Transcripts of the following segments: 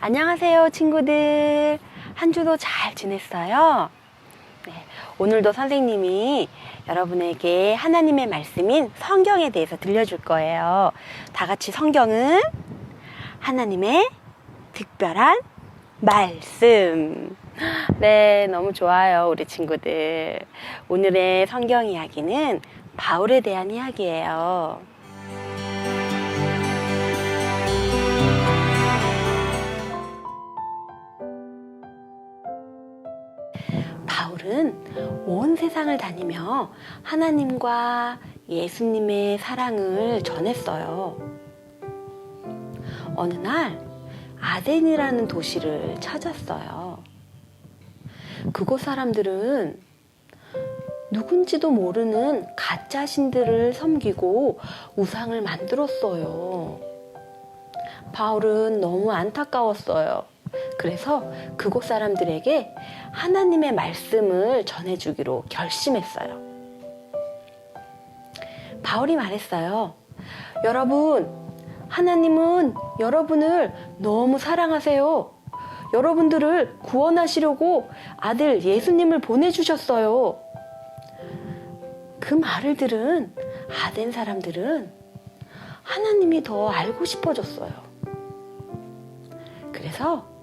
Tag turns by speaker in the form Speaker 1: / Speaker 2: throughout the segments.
Speaker 1: 안녕하세요, 친구들. 한 주도 잘 지냈어요? 네, 오늘도 선생님이 여러분에게 하나님의 말씀인 성경에 대해서 들려줄 거예요. 다 같이 성경은 하나님의 특별한 말씀. 네, 너무 좋아요, 우리 친구들. 오늘의 성경 이야기는 바울에 대한 이야기예요. 바울은 온 세상을 다니며 하나님과 예수님의 사랑을 전했어요. 어느 날 아덴이라는 도시를 찾았어요. 그곳 사람들은 누군지도 모르는 가짜 신들을 섬기고 우상을 만들었어요. 바울은 너무 안타까웠어요. 그래서 그곳 사람들에게 하나님의 말씀을 전해주기로 결심했어요. 바울이 말했어요. 여러분, 하나님은 여러분을 너무 사랑하세요. 여러분들을 구원하시려고 아들 예수님을 보내주셨어요. 그 말을 들은 아덴 사람들은 하나님이 더 알고 싶어졌어요. 그래서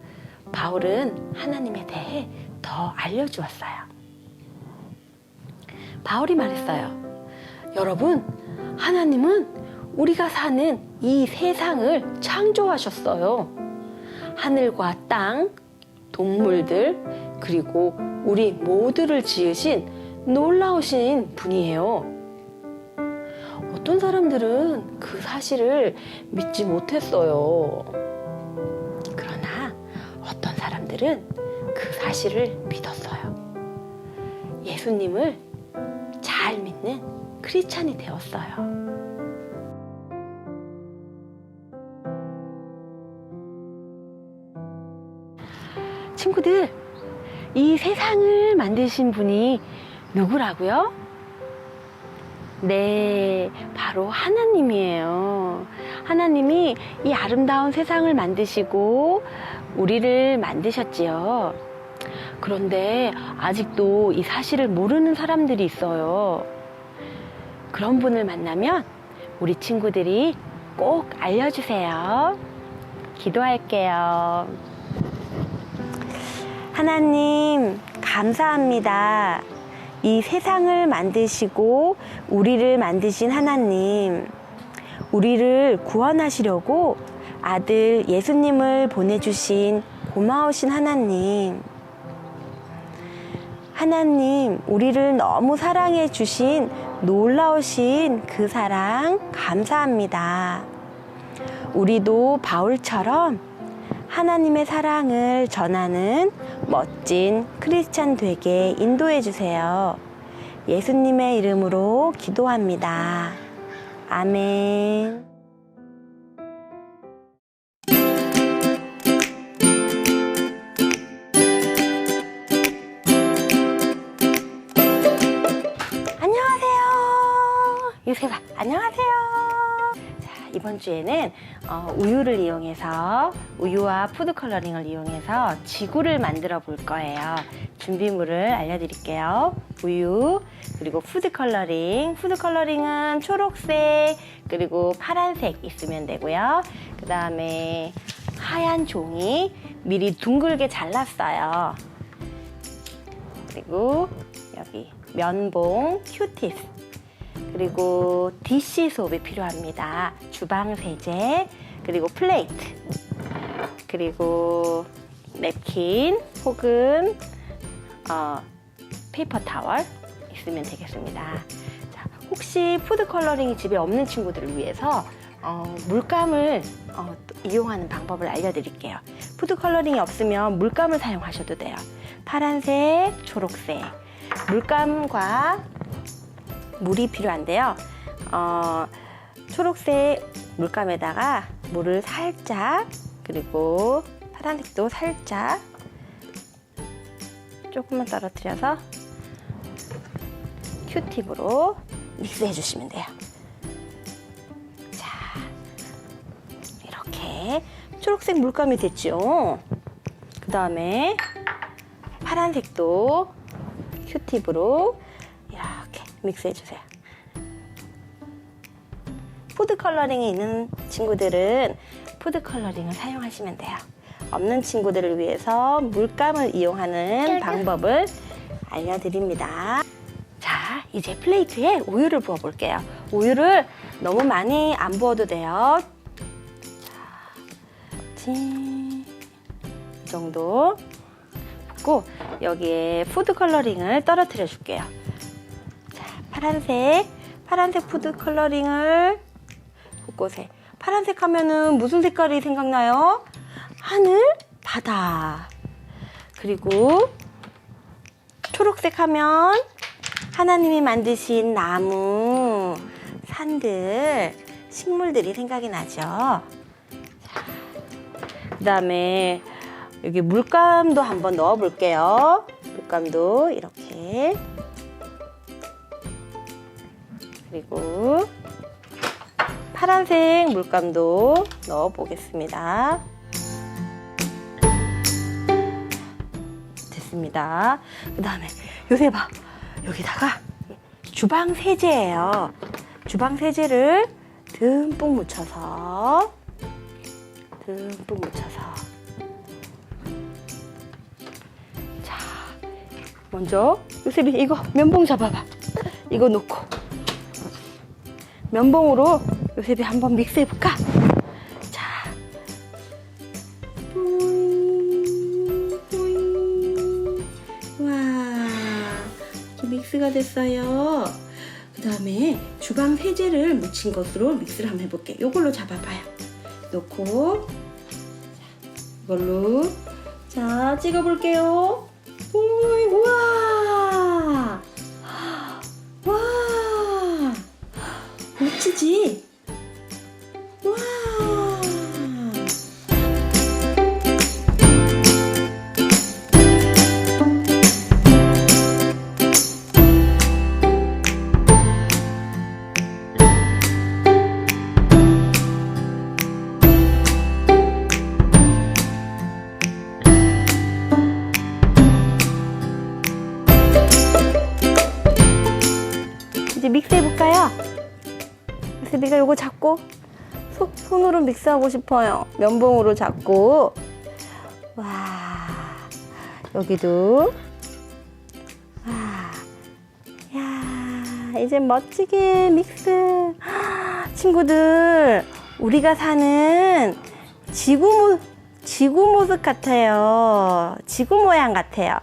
Speaker 1: 바울은 하나님에 대해 더 알려주었어요. 바울이 말했어요. 여러분, 하나님은 우리가 사는 이 세상을 창조하셨어요. 하늘과 땅, 동물들, 그리고 우리 모두를 지으신 놀라우신 분이에요. 어떤 사람들은 그 사실을 믿지 못했어요. 사람들은 그 사실을 믿었어요. 예수님을 잘 믿는 크리스찬이 되었어요. 친구들, 이 세상을 만드신 분이 누구라고요? 네, 바로 하나님이에요. 하나님이 이 아름다운 세상을 만드시고 우리를 만드셨지요. 그런데 아직도 이 사실을 모르는 사람들이 있어요. 그런 분을 만나면 우리 친구들이 꼭 알려주세요. 기도할게요. 하나님, 감사합니다. 이 세상을 만드시고 우리를 만드신 하나님, 우리를 구원하시려고 아들 예수님을 보내주신 고마우신 하나님, 하나님, 우리를 너무 사랑해 주신 놀라우신 그 사랑 감사합니다. 우리도 바울처럼 하나님의 사랑을 전하는 멋진 크리스찬 되게 인도해 주세요. 예수님의 이름으로 기도합니다. 아멘. 안녕하세요. 자, 이번 주에는 어, 우유를 이용해서 우유와 푸드 컬러링을 이용해서 지구를 만들어 볼 거예요. 준비물을 알려드릴게요. 우유 그리고 푸드 컬러링. 푸드 컬러링은 초록색 그리고 파란색 있으면 되고요. 그 다음에 하얀 종이 미리 둥글게 잘랐어요. 그리고 여기 면봉, 큐티스, 그리고 디시 소업이 필요합니다. 주방 세제, 그리고 플레이트, 그리고 냅킨 혹은 어, 페이퍼 타월 있으면 되겠습니다. 자, 혹시 푸드 컬러링이 집에 없는 친구들을 위해서 어, 물감을 어, 또 이용하는 방법을 알려드릴게요. 푸드 컬러링이 없으면 물감을 사용하셔도 돼요. 파란색, 초록색. 물감과 물이 필요한데요. 어, 초록색 물감에다가 물을 살짝 그리고 파란색도 살짝 조금만 떨어뜨려서 큐팁으로 믹스해 주시면 돼요. 자, 이렇게 초록색 물감이 됐죠. 그 다음에 파란색도 큐팁으로 믹스해 주세요. 푸드 컬러링이 있는 친구들은 푸드 컬러링을 사용하시면 돼요. 없는 친구들을 위해서 물감을 이용하는 방법을 알려드립니다. 자, 이제 플레이트에 우유를 부어 볼게요. 우유를 너무 많이 안 부어도 돼요. 자, 진, 이 정도 붓고 여기에 푸드 컬러링을 떨어뜨려 줄게요. 자, 파란색, 파란색 푸드 컬러링을 곳곳에 파란색 하면은 무슨 색깔이 생각나요? 하늘, 바다. 그리고 초록색 하면 하나님이 만드신 나무, 산들, 식물들이 생각이 나죠. 그 다음에 여기 물감도 한번 넣어 볼게요. 물감도 이렇게. 그리고 파란색 물감도 넣어 보겠습니다. 됐습니다. 그 다음에 요새 봐. 여기다가 주방 세제예요. 주방 세제를 듬뿍 묻혀서 듬뿍 묻혀서 자 먼저 요셉이 이거 면봉 잡아봐. 이거 놓고 면봉으로 요셉이 한번 믹스해 볼까? 자, 뿌잉, 뿌잉. 와, 이렇게 믹스가 됐어요. 그 다음에 주방 세제를 묻힌 것으로 믹스를 한번 해볼게. 이걸로 잡아봐요. 놓고, 자, 이걸로 자 찍어볼게요. 뿌잉, 세비가 요거 잡고 소- 손으로 믹스하고 싶어요. 면봉으로 잡고 와 여기도 와 야, 이제 멋지게 믹스. 친구들, 우리가 사는 지구 모, 지구 모습 같아요. 지구 모양 같아요.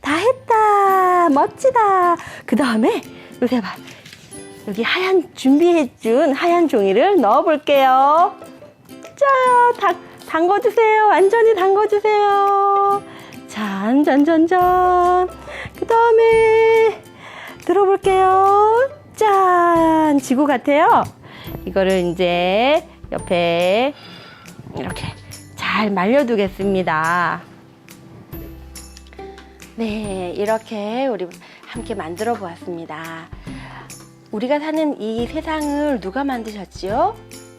Speaker 1: 다 했다. 멋지다. 그 다음에, 요새 봐. 여기 하얀, 준비해준 하얀 종이를 넣어볼게요. 자, 다, 담궈주세요. 완전히 담궈주세요. 짠, 짠, 짠, 짠. 그 다음에, 들어볼게요. 짠! 지구 같아요. 이거를 이제 옆에 이렇게 잘 말려두겠습니다. 네, 이렇게 우리 함께 만들어 보았습니다. 우리가 사는 이 세상을 누가 만드셨지요?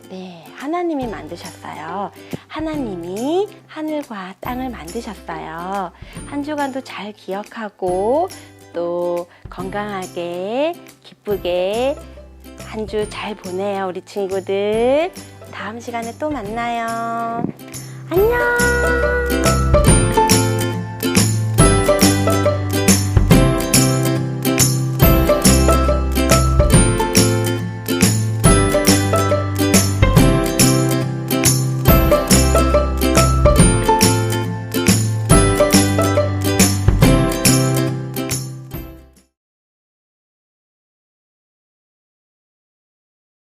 Speaker 1: 네, 하나님이 만드셨어요. 하나님이 하늘과 땅을 만드셨어요. 한 주간도 잘 기억하고 또 건강하게 기쁘게 한 주 잘 보내요, 우리 친구들. 다음 시간에 또 만나요.